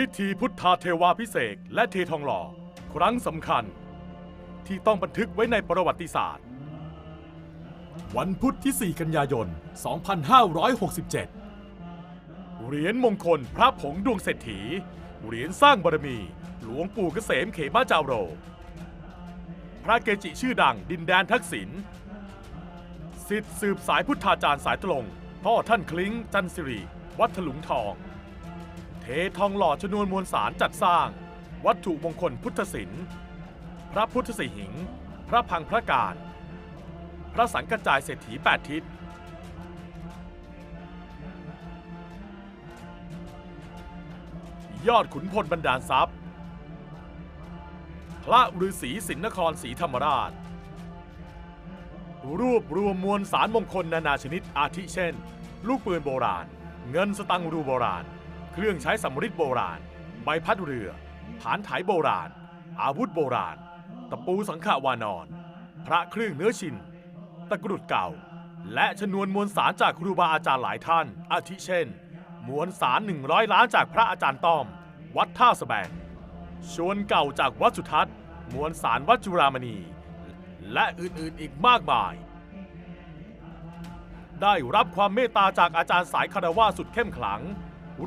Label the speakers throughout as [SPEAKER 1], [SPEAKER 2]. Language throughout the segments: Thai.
[SPEAKER 1] พิธีพุทธาเทวาพิเศษและเททองหล่อ ครั้งสำคัญ ที่ต้องบันทึกไว้ในประวัติศาสตร์ วันพุธที่ 4 กันยายน 2567 เหรียญมงคลพระผงดวงเศรษฐี เหรียญสร้างบารมี หลวงปู่เกษมเขมาจาโร พระเกจิชื่อดังดินแดนทักษิณสิทธิ์สืบสายพุทธาจารย์สายตรง พ่อท่านคลิ้งจันสิริ วัดถลุงทอง เททองหล่อชนวนมวลสารจัดสร้าง วัตถุมงคลพุทธศิลป์พระพุทธสิหิง พระพังพระการ พระสังกระจายเศรษฐีแปดทิศ ยอดขุนพลบรรดาลทรัพย์ พระฤาษีสินนครศรีธรรมราช รวบรวมมวลสารมงคลนานาชนิดอาทิเช่น ลูกปืนโบราณ เงินสตังรูโบราณ เครื่องใช้สำริดโบราณ ใบพัดเรือ ฐานไถโบราณ อาวุธโบราณ ตะปูสังขวานอน พระเครื่องเนื้อชิน ตะกรุดเก่า และชนวนมวลสารจากครูบาอาจารย์หลายท่าน อาทิเช่น มวลสาร100 ล้านจากพระอาจารย์ต้อม วัดท่าสแบง ชวนเก่าจากวัดสุทัศน์ มวลสารวัดจุรามณี และอื่นๆอีกมากมายได้รับความเมตตาจากอาจารย์สายคารวาสุดเข้มขลัง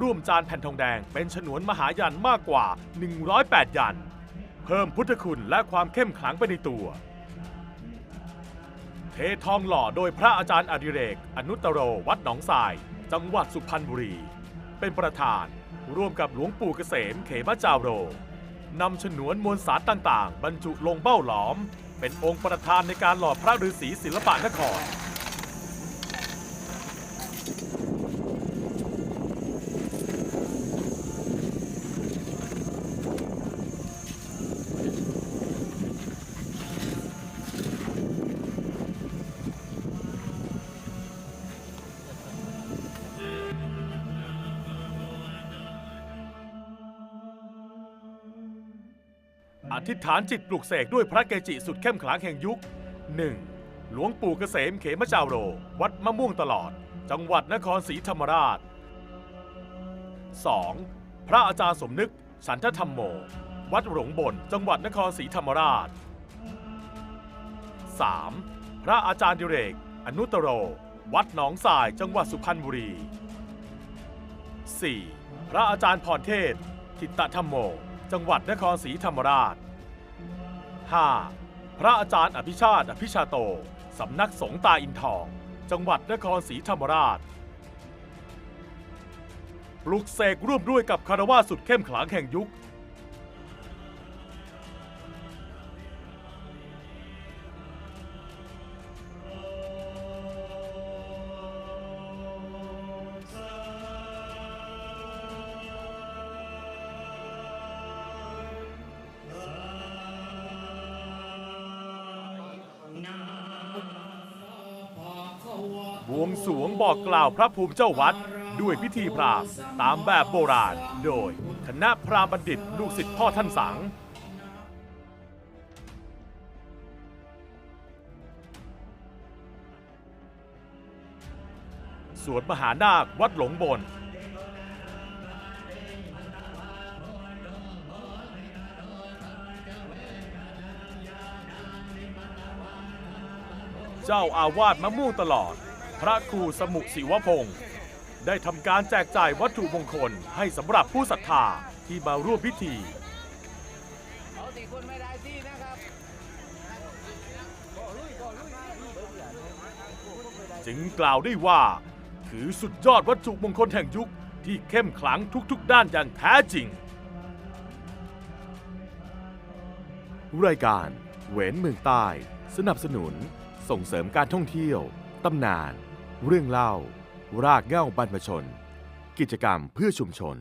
[SPEAKER 1] ร่วมจานแผ่นทองแดงเป็นฉนวนมหายันมากกว่า 108 ยัน เพิ่มพุทธคุณและความเข้มขลังไปในตัว เททองหล่อโดยพระอาจารย์อดิเรก อนุตตโรวัดหนองทราย จังหวัดสุพรรณบุรี เป็นประธานร่วมกับหลวงปู่เกษมเขมจาโรนำฉนวนมวลสารต่างๆ บรรจุลงเบ้าหลอม เป็นองค์ประธานในการหล่อพระฤาษีศิลปะนคร อธิษฐานจิตปลุกเสกด้วยพระเกจิสุดเข้มขลังแห่งยุค 1. หลวงปู่เกษมเขมจาโร วัดมะม่วงตลอด จังหวัดนครศรีธรรมราช 2. พระอาจารย์สมนึก สันทธรรมโม วัดหลงบน จังหวัดนครศรีธรรมราช 3. พระอาจารย์ดิเรก อนุตตโร วัดหนองสาย จังหวัดสุพรรณบุรี 4. พระอาจารย์พรเทพทิตตธรรมโม จังหวัดนครศรีธรรมราช 5. พระอาจารย์อภิชาติอภิชาโต สำนักสงฆ์ตาอินทอง จังหวัดนครศรีธรรมราช ปลุกเสกร่วมด้วยกับคารวาสสุดเข้มขลังแห่งยุค บวงสรวงบอกกล่าวพระภูมิเจ้าวัด ด้วยพิธีพราหมณ์ตามแบบโบราณ โดยคณะพราหมณ์บัณฑิตลูกศิษย์พ่อท่านสัง สวนมหานาควัดหลงบน เจ้าอาวาสมะม่วงตลอด พระครูสมุศิวพงศ์ได้ทำการแจกจ่ายวัตถุมงคลให้สำหรับผู้ศรัทธาที่มาร่วมพิธี จึงกล่าวได้ว่าถือสุดยอดวัตถุมงคลแห่งยุคที่เข้มขลังทุกๆ ด้านอย่างแท้จริง รายการเวนเมืองใต้ สนับสนุน ส่งเสริมการท่องเที่ยว ตำนาน เรื่องเล่ารากเง้าบรรพชน กิจกรรมเพื่อชุมชน